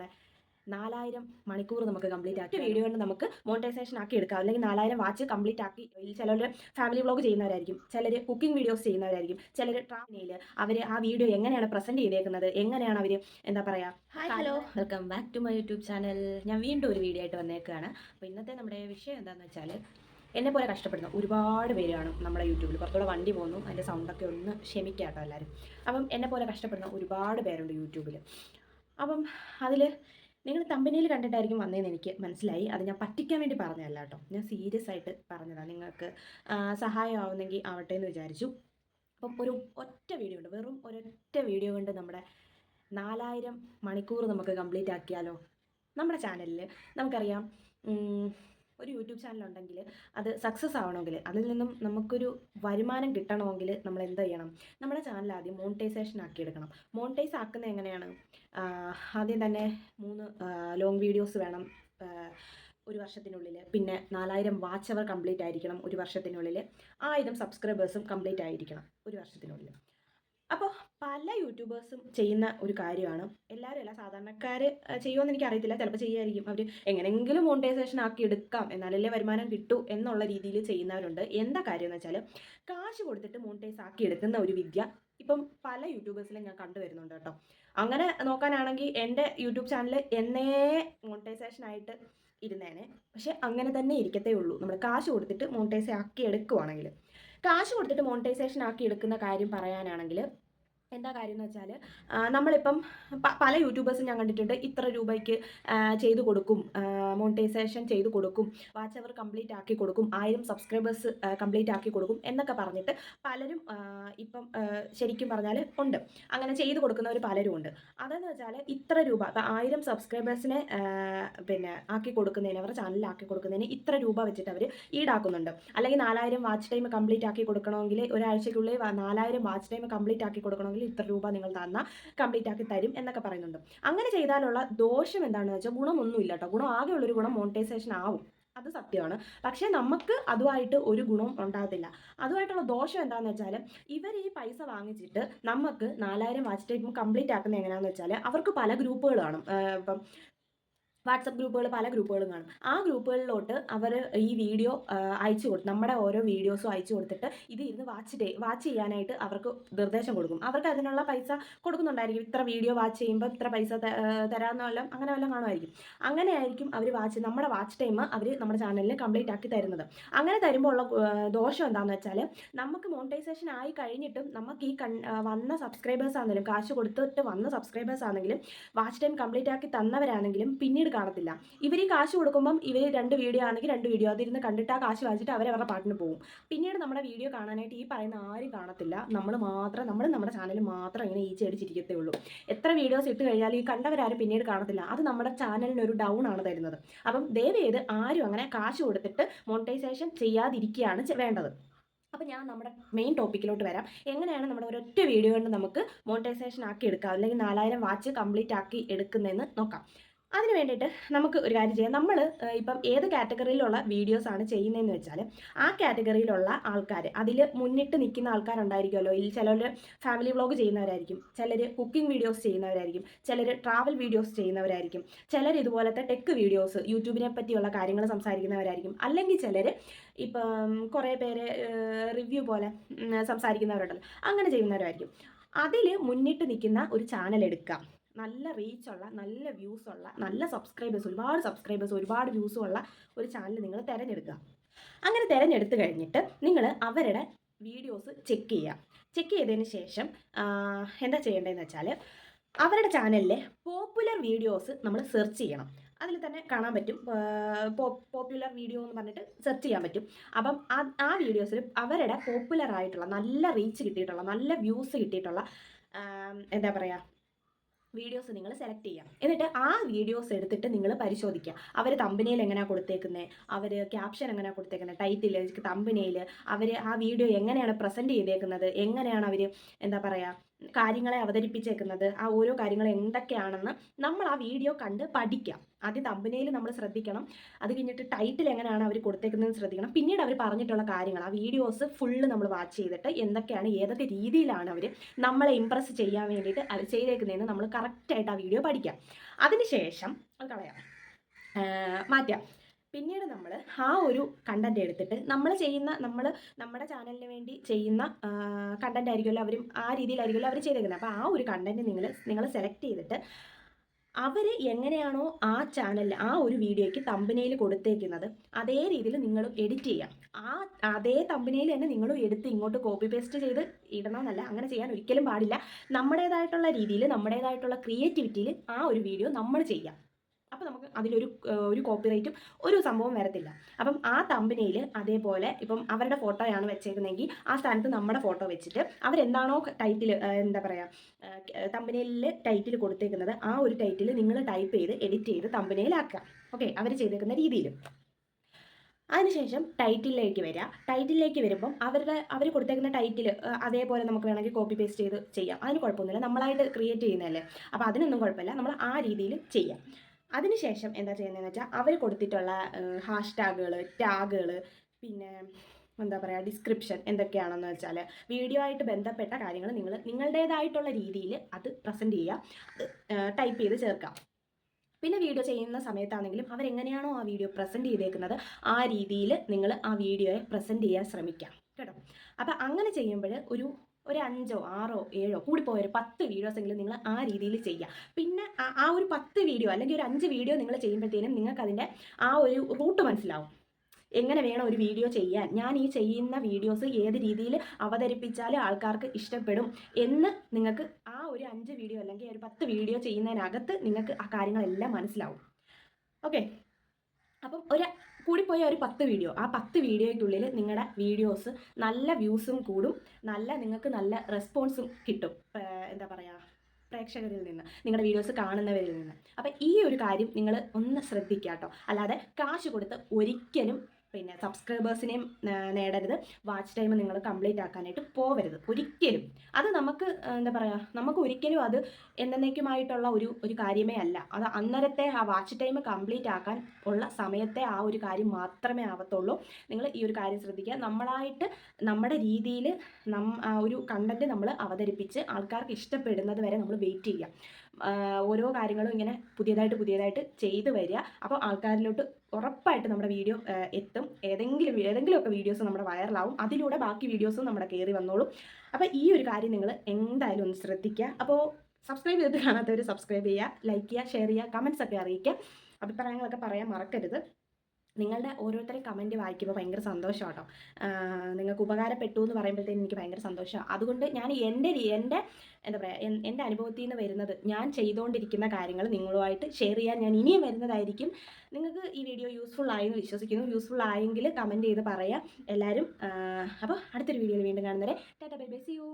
നമ്മുടെ നാലായിരം മണിക്കൂർ നമുക്ക് കംപ്ലീറ്റ് ആക്കി വീഡിയോ കൊണ്ട് നമുക്ക് മോണിറ്റൈസേഷൻ ആക്കി എടുക്കാം. അല്ലെങ്കിൽ നാലായിരം വാച്ച് കംപ്ലീറ്റ് ആക്കി ചിലർ ഫാമിലി വ്ളോഗ് ചെയ്യുന്നവരായിരിക്കും. ചിലർ കുക്കിംഗ് വീഡിയോസ് ചെയ്യുന്നവരായിരിക്കും. ചിലർ ട്രാവലിൽ അവർ ആ വീഡിയോ എങ്ങനെയാണ് പ്രസന്റ് ചെയ്തേക്കുന്നത്? എങ്ങനെയാണ് അവർ എന്താ പറയാ hi hello welcome back to my YouTube channel ഞാൻ വീണ്ടും ഒരു വീഡിയോ ആയിട്ട് വന്നേക്കുകയാണ് അപ്പോൾ ഇന്നത്തെ നമ്മുടെ വിഷയം എന്താണെന്ന് വെച്ചാൽ എന്നെ പോലെ കഷ്ടപ്പെടുന്ന ഒരുപാട് പേര് കാണും നമ്മുടെ യൂട്യൂബിൽ പുറത്തൂടെ വണ്ടി പോകുന്നു അതിന്റെ സൗണ്ടൊക്കെ ഒന്ന് ക്ഷമിക്കാട്ടോ കേട്ടോ എല്ലാവരും അപ്പം എന്നെ പോലെ കഷ്ടപ്പെടുന്ന ഒരുപാട് പേരുണ്ട് യൂട്യൂബിൽ അപ്പം അതിൽ നിങ്ങൾ തമ്പനിയിൽ കണ്ടിട്ടായിരിക്കും വന്നതെന്ന് എനിക്ക് മനസ്സിലായി. അത് ഞാൻ പറ്റിക്കാൻ വേണ്ടി പറഞ്ഞതല്ല കേട്ടോ. ഞാൻ സീരിയസ് ആയിട്ട് പറഞ്ഞതാണ് നിങ്ങൾക്ക് സഹായം സഹായമാവുന്നെങ്കിൽ ആവട്ടെ എന്ന് വിചാരിച്ചു. അപ്പം ഒരു ഒറ്റ വീഡിയോ ഉണ്ട്. വെറും ഒരൊറ്റ വീഡിയോ കൊണ്ട് നമ്മുടെ നാലായിരം മണിക്കൂർ നമുക്ക് കംപ്ലീറ്റ് ആക്കിയാലോ? നമ്മുടെ ചാനലിൽ നമുക്കറിയാം ഒരു യൂട്യൂബ് ചാനൽ ഉണ്ടെങ്കിൽ അത് സക്സസ് ആവണമെങ്കിൽ അതിൽ നിന്നും നമുക്കൊരു വരുമാനം കിട്ടണമെങ്കിൽ നമ്മൾ എന്ത് ചെയ്യണം? നമ്മുടെ ചാനൽ ആദ്യം മോണിറ്റൈസേഷൻ ആക്കിയെടുക്കണം. മോണിറ്റൈസ് ആക്കുന്നത് എങ്ങനെയാണ്? ആദ്യം തന്നെ മൂന്ന് ലോങ് വീഡിയോസ് വേണം ഒരു വർഷത്തിനുള്ളിൽ. പിന്നെ നാലായിരം വാച്ച് അവർ കംപ്ലീറ്റ് ആയിരിക്കണം ഒരു വർഷത്തിനുള്ളിൽ. ആയിരം സബ്സ്ക്രൈബേഴ്സും കംപ്ലീറ്റ് ആയിരിക്കണം ഒരു വർഷത്തിനുള്ളിൽ. അപ്പോൾ പല യൂട്യൂബേഴ്സും ചെയ്യുന്ന ഒരു കാര്യമാണ്. എല്ലാവരും അല്ല സാധാരണക്കാർ ചെയ്യുമെന്ന് എനിക്ക് അറിയത്തില്ല ചിലപ്പോൾ ചെയ്യുമായിരിക്കും അവർ എങ്ങനെയെങ്കിലും മോണിറ്റൈസേഷൻ ആക്കി എടുക്കാം എന്നാലല്ലേ വരുമാനം കിട്ടൂ എന്നുള്ള രീതിയിൽ ചെയ്യുന്നവരുണ്ട്. എന്താ കാര്യം എന്ന് വെച്ചാൽ കാശ് കൊടുത്തിട്ട് മോണിറ്റൈസ് ആക്കി എടുക്കുന്ന ഒരു വിദ്യ ഇപ്പം പല യൂട്യൂബേഴ്സിലും ഞാൻ കണ്ടുവരുന്നുണ്ട് കേട്ടോ. അങ്ങനെ നോക്കാനാണെങ്കിൽ എന്റെ യൂട്യൂബ് ചാനൽ എന്നേ മോണിറ്റൈസേഷൻ ആയിട്ട് ഇരുന്നേനെ. പക്ഷെ അങ്ങനെ തന്നെ ഇരിക്കത്തേ ഉള്ളൂ. നമ്മൾ കാശ് കൊടുത്തിട്ട് മോണിറ്റൈസ് ആക്കി എടുക്കുവാണെങ്കിൽ കാശ് കൊടുത്തിട്ട് മോണിറ്റൈസേഷൻ ആക്കി എടുക്കുന്ന കാര്യം പറയാനാണെങ്കിൽ എന്താ കാര്യം എന്ന് വെച്ചാൽ നമ്മളിപ്പം പല യൂട്യൂബേഴ്സും ഞാൻ കണ്ടിട്ടുണ്ട് ഇത്ര രൂപയ്ക്ക് ചെയ്ത് കൊടുക്കും മോണിറ്റൈസേഷൻ ചെയ്തു കൊടുക്കും വാച്ച് അവർ കംപ്ലീറ്റ് ആക്കി കൊടുക്കും ആയിരം സബ്സ്ക്രൈബേഴ്സ് കംപ്ലീറ്റ് ആക്കി കൊടുക്കും എന്നൊക്കെ പറഞ്ഞിട്ട് പലരും ഇപ്പം ശരിക്കും പറഞ്ഞാൽ ഉണ്ട്. അങ്ങനെ ചെയ്തു കൊടുക്കുന്നവർ പലരും ഉണ്ട്. അതെന്ന് വെച്ചാൽ ഇത്ര രൂപ ഇപ്പം ആയിരം സബ്സ്ക്രൈബേഴ്സിനെ പിന്നെ ആക്കി കൊടുക്കുന്നതിന് അവരുടെ ചാനലിൽ ആക്കി കൊടുക്കുന്നതിന് ഇത്ര രൂപ വെച്ചിട്ട് അവർ ഈടാക്കുന്നുണ്ട്. അല്ലെങ്കിൽ നാലായിരം വാച്ച് ടൈം കംപ്ലീറ്റ് ആക്കി കൊടുക്കണമെങ്കിൽ ഒരാഴ്ചയ്ക്കുള്ളിൽ നാലായിരം വാച്ച് ടൈം കംപ്ലീറ്റ് ആക്കി കൊടുക്കണമെങ്കിൽ ഇത്ര രൂപ നിങ്ങൾ തന്നാൽ കംപ്ലീറ്റ് ആക്കി തരും എന്നൊക്കെ പറയുന്നുണ്ട്. അങ്ങനെ ചെയ്താലുള്ള ദോഷം എന്താണെന്ന് വെച്ചാൽ ഗുണമൊന്നുമില്ല കേട്ടോ ഗുണം ആകെയുള്ളൊരു ഗുണം മോണിറ്റൈസേഷൻ ആവും. അത് സത്യമാണ്. പക്ഷേ നമുക്ക് അതുമായിട്ട് ഒരു ഗുണവും ഉണ്ടാകത്തില്ല. അതുമായിട്ടുള്ള ദോഷം എന്താണെന്ന് വെച്ചാൽ ഇവർ ഈ പൈസ വാങ്ങിച്ചിട്ട് നമുക്ക് നാലായിരം വാച്ച് ടൈപ്പ് കംപ്ലീറ്റ് ആക്കുന്നത് എങ്ങനെയാണെന്ന് വെച്ചാൽ അവർക്ക് പല ഗ്രൂപ്പുകൾ കാണും ഇപ്പം വാട്സപ്പ് ഗ്രൂപ്പുകൾ പല ഗ്രൂപ്പുകളും കാണും. ആ ഗ്രൂപ്പുകളിലോട്ട് അവർ ഈ വീഡിയോ അയച്ചു കൊടുക്കും നമ്മുടെ ഓരോ വീഡിയോസും അയച്ചു കൊടുത്തിട്ട് ഇത് ഇരുന്ന് വാച്ച് ഡേ വാച്ച് ചെയ്യാനായിട്ട് അവർക്ക് നിർദ്ദേശം കൊടുക്കും. അവർക്ക് അതിനുള്ള പൈസ കൊടുക്കുന്നുണ്ടായിരിക്കും. ഇത്ര വീഡിയോ വാച്ച് ചെയ്യുമ്പോൾ ഇത്ര പൈസ തരാമെന്ന വല്ലതും അങ്ങനെ വല്ലതും കാണുമായിരിക്കും. അങ്ങനെയായിരിക്കും അവർ വാച്ച് നമ്മുടെ വാച്ച് ടൈം അവർ നമ്മുടെ ചാനലിൽ കംപ്ലീറ്റ് ആക്കി തരുന്നത്. അങ്ങനെ തരുമ്പോൾ ഉള്ള ദോഷം എന്താണെന്ന് വെച്ചാൽ നമുക്ക് മോണിറ്റൈസേഷൻ ആയി കഴിഞ്ഞിട്ടും നമുക്ക് ഈ വന്ന സബ്സ്ക്രൈബേഴ്സ് ആണെങ്കിലും കാശ് കൊടുത്തിട്ട് വന്ന സബ്സ്ക്രൈബേഴ്സ് ആണെങ്കിലും വാച്ച് ടൈം കംപ്ലീറ്റ് ആക്കി തന്നവരാണെങ്കിലും പിന്നീട് കാണത്തില്ല. ഇവർ ഈ കാശ് കൊടുക്കുമ്പം ഇവർ രണ്ട് വീഡിയോ ആണെങ്കിൽ രണ്ട് വീഡിയോ. അതിരുന്ന് കണ്ടിട്ട് ആ കാശ് വാങ്ങിച്ചിട്ട് അവരുടെ പാട്ടിന് പോകും. പിന്നീട് നമ്മുടെ വീഡിയോ കാണാനായിട്ട് ഈ പറയുന്ന ആരും കാണത്തില്ല. നമ്മൾ മാത്രം നമ്മൾ നമ്മുടെ ചാനൽ മാത്രം ഇങ്ങനെ ഈ അടിച്ചിരിക്കത്തേ ഉള്ളൂ. എത്ര വീഡിയോസ് ഇട്ട് കഴിഞ്ഞാൽ ഈ കണ്ടവരാരും പിന്നീട് കാണത്തില്ല. അത് നമ്മുടെ ചാനലിന് ഒരു ഡൗൺ ആണ് തരുന്നത്. അപ്പം ദയവേത് ആരും അങ്ങനെ കാശ് കൊടുത്തിട്ട് മോണിറ്റൈസേഷൻ ചെയ്യാതിരിക്കുകയാണ് വേണ്ടത്. അപ്പം ഞാൻ നമ്മുടെ മെയിൻ ടോപ്പിക്കിലോട്ട് വരാം. എങ്ങനെയാണ് നമ്മുടെ ഒരൊറ്റ വീഡിയോ കൊണ്ട് നമുക്ക് മോണിറ്റൈസേഷൻ ആക്കി എടുക്കാം? അല്ലെങ്കിൽ നാലായിരം വാച്ച് കംപ്ലീറ്റ് ആക്കി എടുക്കുന്നതെന്ന് നോക്കാം. അതിന് വേണ്ടിയിട്ട് നമുക്ക് ഒരു കാര്യം ചെയ്യാം. നമ്മൾ ഇപ്പം ഏത് കാറ്റഗറിയിലുള്ള വീഡിയോസ് ആണ് ചെയ്യുന്നതെന്ന് വെച്ചാൽ ആ കാറ്റഗറിയിലുള്ള ആൾക്കാർ അതിൽ മുന്നിട്ട് നിൽക്കുന്ന ആൾക്കാരുണ്ടായിരിക്കുമല്ലോ. ഇതിൽ ചിലർ ഫാമിലി വ്ളോഗ് ചെയ്യുന്നവരായിരിക്കും ചിലർ കുക്കിംഗ് വീഡിയോസ് ചെയ്യുന്നവരായിരിക്കും ചിലർ ട്രാവൽ വീഡിയോസ് ചെയ്യുന്നവരായിരിക്കും ചിലർ ഇതുപോലത്തെ ടെക് വീഡിയോസ് യൂട്യൂബിനെ പറ്റിയുള്ള കാര്യങ്ങൾ സംസാരിക്കുന്നവരായിരിക്കും. അല്ലെങ്കിൽ ചിലർ ഇപ്പം കുറേ പേര് റിവ്യൂ പോലെ സംസാരിക്കുന്നവരുണ്ടല്ലോ. അങ്ങനെ ചെയ്യുന്നവരായിരിക്കും. അതിൽ മുന്നിട്ട് നിൽക്കുന്ന ഒരു ചാനൽ എടുക്കാം. നല്ല റീച്ചുള്ള നല്ല വ്യൂസ് ഉള്ള നല്ല സബ്സ്ക്രൈബേഴ്സ് ഒരുപാട് സബ്സ്ക്രൈബേഴ്സ് ഒരുപാട് വ്യൂസും ഉള്ള ഒരു ചാനൽ നിങ്ങൾ തിരഞ്ഞെടുക്കുക. അങ്ങനെ തിരഞ്ഞെടുത്ത് കഴിഞ്ഞിട്ട് നിങ്ങൾ അവരുടെ വീഡിയോസ് ചെക്ക് ചെയ്യുക. ചെക്ക് ചെയ്തതിന് ശേഷം എന്താ ചെയ്യേണ്ടതെന്ന് വെച്ചാൽ അവരുടെ ചാനലിലെ പോപ്പുലർ വീഡിയോസ് നമ്മൾ സെർച്ച് ചെയ്യണം. അതിൽ തന്നെ കാണാൻ പറ്റും. പോപ്പുലർ വീഡിയോ എന്ന് പറഞ്ഞിട്ട് സെർച്ച് ചെയ്യാൻ പറ്റും. അപ്പം ആ വീഡിയോസിൽ അവരുടെ പോപ്പുലർ ആയിട്ടുള്ള നല്ല റീച്ച് കിട്ടിയിട്ടുള്ള നല്ല വ്യൂസ് കിട്ടിയിട്ടുള്ള എന്താ പറയുക വീഡിയോസ് നിങ്ങൾ സെലക്ട് ചെയ്യാം. എന്നിട്ട് ആ വീഡിയോസ് എടുത്തിട്ട് നിങ്ങൾ പരിശോധിക്കുക. അവർ തമ്പനയിൽ എങ്ങനെയാണ് കൊടുത്തേക്കുന്നത് അവർ ക്യാപ്ഷൻ എങ്ങനെയാണ് കൊടുത്തേക്കുന്നത് ടൈറ്റിൽ തമ്പനയിൽ അവർ ആ വീഡിയോ എങ്ങനെയാണ് പ്രസന്റ് ചെയ്തേക്കുന്നത്? എങ്ങനെയാണ് അവർ എന്താ പറയുക കാര്യങ്ങളെ അവതരിപ്പിച്ചേക്കുന്നത് ആ ഓരോ കാര്യങ്ങൾ എന്തൊക്കെയാണെന്ന് നമ്മൾ ആ വീഡിയോ കണ്ട് പഠിക്കാം. ആദ്യം തമ്പനയിൽ നമ്മൾ ശ്രദ്ധിക്കണം. അത് കഴിഞ്ഞിട്ട് ടൈറ്റിൽ എങ്ങനെയാണ് അവർ കൊടുത്തേക്കുന്നതെന്ന് ശ്രദ്ധിക്കണം. പിന്നീട് അവർ പറഞ്ഞിട്ടുള്ള കാര്യങ്ങൾ ആ വീഡിയോസ് ഫുള്ള് നമ്മൾ വാച്ച് ചെയ്തിട്ട് എന്തൊക്കെയാണ് ഏതൊക്കെ രീതിയിലാണ് അവർ നമ്മളെ ഇമ്പ്രസ് ചെയ്യാൻ വേണ്ടിയിട്ട് അവർ ചെയ്തേക്കുന്നതെന്ന് നമ്മൾ കറക്റ്റായിട്ട് ആ വീഡിയോ പഠിക്കാം. അതിനുശേഷം അത് കളയാം. മാറ്റാം. പിന്നീട് നമ്മൾ ആ ഒരു കണ്ടന്റ് എടുത്തിട്ട് നമ്മൾ ചെയ്യുന്ന നമ്മൾ നമ്മുടെ ചാനലിന് വേണ്ടി ചെയ്യുന്ന കണ്ടന്റ് ആയിരിക്കുമല്ലോ അവരും ആ രീതിയിലായിരിക്കുമല്ലോ അവർ ചെയ്തേക്കുന്നത്. അപ്പോൾ ആ ഒരു കണ്ടന്റ് നിങ്ങൾ നിങ്ങൾ സെലക്ട് ചെയ്തിട്ട് അവർ എങ്ങനെയാണോ ആ ചാനലിൽ ആ ഒരു വീഡിയോയ്ക്ക് തമ്പനയിൽ കൊടുത്തേക്കുന്നത് അതേ രീതിയിൽ നിങ്ങൾ എഡിറ്റ് ചെയ്യാം. ആ അതേ തമ്പനയിൽ തന്നെ നിങ്ങളും എടുത്ത് ഇങ്ങോട്ട് കോപ്പി പേസ്റ്റ് ചെയ്ത് ഇടണമെന്നല്ല അങ്ങനെ ചെയ്യാൻ ഒരിക്കലും പാടില്ല. നമ്മുടേതായിട്ടുള്ള രീതിയിൽ നമ്മുടേതായിട്ടുള്ള ക്രിയേറ്റിവിറ്റിയിൽ ആ ഒരു വീഡിയോ നമ്മൾ ചെയ്യാം. അപ്പോൾ നമുക്ക് അതിലൊരു ഒരു കോപ്പിറൈറ്റും ഒരു സംഭവം വരത്തില്ല. അപ്പം ആ തമ്പനയിൽ അതേപോലെ ഇപ്പം അവരുടെ ഫോട്ടോയാണ് വെച്ചേക്കുന്നതെങ്കിൽ ആ സ്ഥാനത്ത് നമ്മുടെ ഫോട്ടോ വെച്ചിട്ട് അവരെന്താണോ ടൈറ്റിൽ എന്താ പറയുക തമ്പനയിൽ ടൈറ്റിൽ കൊടുത്തേക്കുന്നത് ആ ഒരു ടൈറ്റിൽ നിങ്ങൾ ടൈപ്പ് ചെയ്ത് എഡിറ്റ് ചെയ്ത് തമ്പനയിലാക്കുക. ഓക്കെ അവർ ചെയ്തേക്കുന്ന രീതിയിൽ അതിനുശേഷം ടൈറ്റിലേക്ക് വരിക ടൈറ്റിലേക്ക് വരുമ്പം അവരുടെ അവർ കൊടുത്തേക്കുന്ന ടൈറ്റിൽ അതേപോലെ നമുക്ക് വേണമെങ്കിൽ കോപ്പി പേസ്റ്റ് ചെയ്ത് ചെയ്യാം. അതിന് കുഴപ്പമൊന്നുമില്ല. നമ്മളായിട്ട് ക്രിയേറ്റ് ചെയ്യുന്നതല്ലേ. അപ്പോൾ അതിനൊന്നും കുഴപ്പമില്ല. നമ്മൾ ആ രീതിയിൽ ചെയ്യാം. അതിനുശേഷം എന്താ ചെയ്യുന്നതെന്ന് വെച്ചാൽ അവർ കൊടുത്തിട്ടുള്ള ഹാഷ് ടാഗുകൾ പിന്നെ എന്താ പറയുക ഡിസ്ക്രിപ്ഷൻ എന്തൊക്കെയാണെന്ന് വെച്ചാൽ വീഡിയോ ആയിട്ട് ബന്ധപ്പെട്ട കാര്യങ്ങൾ നിങ്ങൾ നിങ്ങളുടേതായിട്ടുള്ള രീതിയിൽ അത് പ്രസന്റ് ചെയ്യുക ടൈപ്പ് ചെയ്ത് ചേർക്കാം പിന്നെ വീഡിയോ ചെയ്യുന്ന സമയത്താണെങ്കിലും അവരെങ്ങനെയാണോ ആ വീഡിയോ പ്രസന്റ് ചെയ്തേക്കുന്നത് ആ രീതിയിൽ നിങ്ങൾ ആ വീഡിയോയെ പ്രസന്റ് ചെയ്യാൻ ശ്രമിക്കാം കേട്ടോ? അപ്പോൾ അങ്ങനെ ചെയ്യുമ്പോൾ ഒരു ഒരു അഞ്ചോ ആറോ ഏഴോ കൂടി പോയ ഒരു പത്ത് വീഡിയോസ് എങ്കിലും നിങ്ങൾ ആ രീതിയിൽ ചെയ്യുക. പിന്നെ ആ- ആ ഒരു പത്ത് വീഡിയോ അല്ലെങ്കിൽ ഒരു അഞ്ച് വീഡിയോ നിങ്ങൾ ചെയ്യുമ്പോഴത്തേനും നിങ്ങൾക്ക് അതിന്റെ ആ ഒരു റൂട്ട് മനസ്സിലാവും. എങ്ങനെ വേണം ഒരു വീഡിയോ ചെയ്യാൻ? ഞാൻ ഈ ചെയ്യുന്ന വീഡിയോസ് ഏത് രീതിയിൽ അവതരിപ്പിച്ചാൽ ആൾക്കാർക്ക് ഇഷ്ടപ്പെടും എന്ന് നിങ്ങൾക്ക് ആ ഒരു അഞ്ച് വീഡിയോ അല്ലെങ്കിൽ ഒരു പത്ത് വീഡിയോ ചെയ്യുന്നതിനകത്ത് നിങ്ങൾക്ക് ആ കാര്യങ്ങളെല്ലാം മനസ്സിലാവും. ഓക്കെ അപ്പം ഒരു കൂടിപ്പോയ ഒരു പത്ത് വീഡിയോ ആ പത്ത് വീഡിയോയ്ക്കുള്ളിൽ നിങ്ങളുടെ വീഡിയോസ് നല്ല വ്യൂസും കൂടും. നല്ല നിങ്ങൾക്ക് നല്ല റെസ്പോൺസും കിട്ടും. എന്താ പറയുക പ്രേക്ഷകരിൽ നിന്ന് നിങ്ങളുടെ വീഡിയോസ് കാണുന്നവരിൽ നിന്ന്. അപ്പം ഈ ഒരു കാര്യം നിങ്ങൾ ഒന്ന് ശ്രദ്ധിക്കുക കേട്ടോ അല്ലാതെ കാശ് കൊടുത്ത് ഒരിക്കലും പിന്നെ സബ്സ്ക്രൈബേഴ്സിനെയും നേടരുത്. വാച്ച് ടൈം നിങ്ങൾ കംപ്ലീറ്റ് ആക്കാനായിട്ട് പോവരുത്. ഒരിക്കലും. അത് നമുക്ക് എന്താ പറയുക നമുക്ക് ഒരിക്കലും അത് എന്നേക്കുമായിട്ടുള്ള ഒരു ഒരു കാര്യമേ അല്ല. അത് അന്നേരത്തെ ആ വാച്ച് ടൈം കംപ്ലീറ്റ് ആക്കാൻ ഉള്ള സമയത്തെ ആ ഒരു കാര്യം മാത്രമേ ആവത്തുള്ളൂ. നിങ്ങൾ ഈ ഒരു കാര്യം ശ്രദ്ധിക്കുക. നമ്മളായിട്ട് നമ്മുടെ രീതിയിൽ നം ഒരു കണ്ടന്റ് നമ്മൾ അവതരിപ്പിച്ച് ആൾക്കാർക്ക് ഇഷ്ടപ്പെടുന്നത് വരെ നമ്മൾ വെയിറ്റ് ചെയ്യുക. ഓരോ കാര്യങ്ങളും ഇങ്ങനെ പുതിയതായിട്ട് പുതിയതായിട്ട് ചെയ്ത് വരിക. അപ്പോൾ ആൾക്കാരിലോട്ട് ഉറപ്പായിട്ട് നമ്മുടെ വീഡിയോ എത്തും. ഏതെങ്കിലും ഏതെങ്കിലുമൊക്കെ വീഡിയോസ് നമ്മുടെ വൈറലാവും. അതിലൂടെ ബാക്കി വീഡിയോസും നമ്മുടെ കയറി വന്നോളും. അപ്പോൾ ഈ ഒരു കാര്യം നിങ്ങൾ എന്തായാലും ഒന്ന് ശ്രദ്ധിക്കുക. അപ്പോൾ സബ്സ്ക്രൈബ് ചെയ്തിട്ട് കാണാത്തവർ സബ്സ്ക്രൈബ് ചെയ്യുക ലൈക്ക് ചെയ്യുക ഷെയർ ചെയ്യുക കമൻസ് ഒക്കെ അറിയിക്കുക. അഭിപ്രായങ്ങളൊക്കെ പറയാൻ മറക്കരുത്. നിങ്ങളുടെ ഓരോരുത്തരെയും കമന്റ് വായിക്കുമ്പോൾ ഭയങ്കര സന്തോഷം കേട്ടോ നിങ്ങൾക്ക് ഉപകാരപ്പെട്ടു എന്ന് പറയുമ്പോഴത്തേനും എനിക്ക് ഭയങ്കര സന്തോഷമാണ് അതുകൊണ്ട് ഞാൻ എന്റെ എന്റെ എന്താ പറയുക എൻ- എന്റെ അനുഭവത്തിൽ നിന്ന് വരുന്നത് ഞാൻ ചെയ്തുകൊണ്ടിരിക്കുന്ന കാര്യങ്ങൾ നിങ്ങളുമായിട്ട് ഷെയർ ചെയ്യാൻ ഞാൻ ഇനിയും വരുന്നതായിരിക്കും. നിങ്ങൾക്ക് ഈ വീഡിയോ യൂസ്ഫുൾ ആയെന്ന് വിശ്വസിക്കുന്നു. യൂസ്ഫുൾ ആയെങ്കിൽ കമന്റ് ചെയ്ത് പറയാം. എല്ലാവരും അപ്പോൾ അടുത്തൊരു വീഡിയോയിൽ വീണ്ടും കാണുന്നവരെ. Tata bye bye see you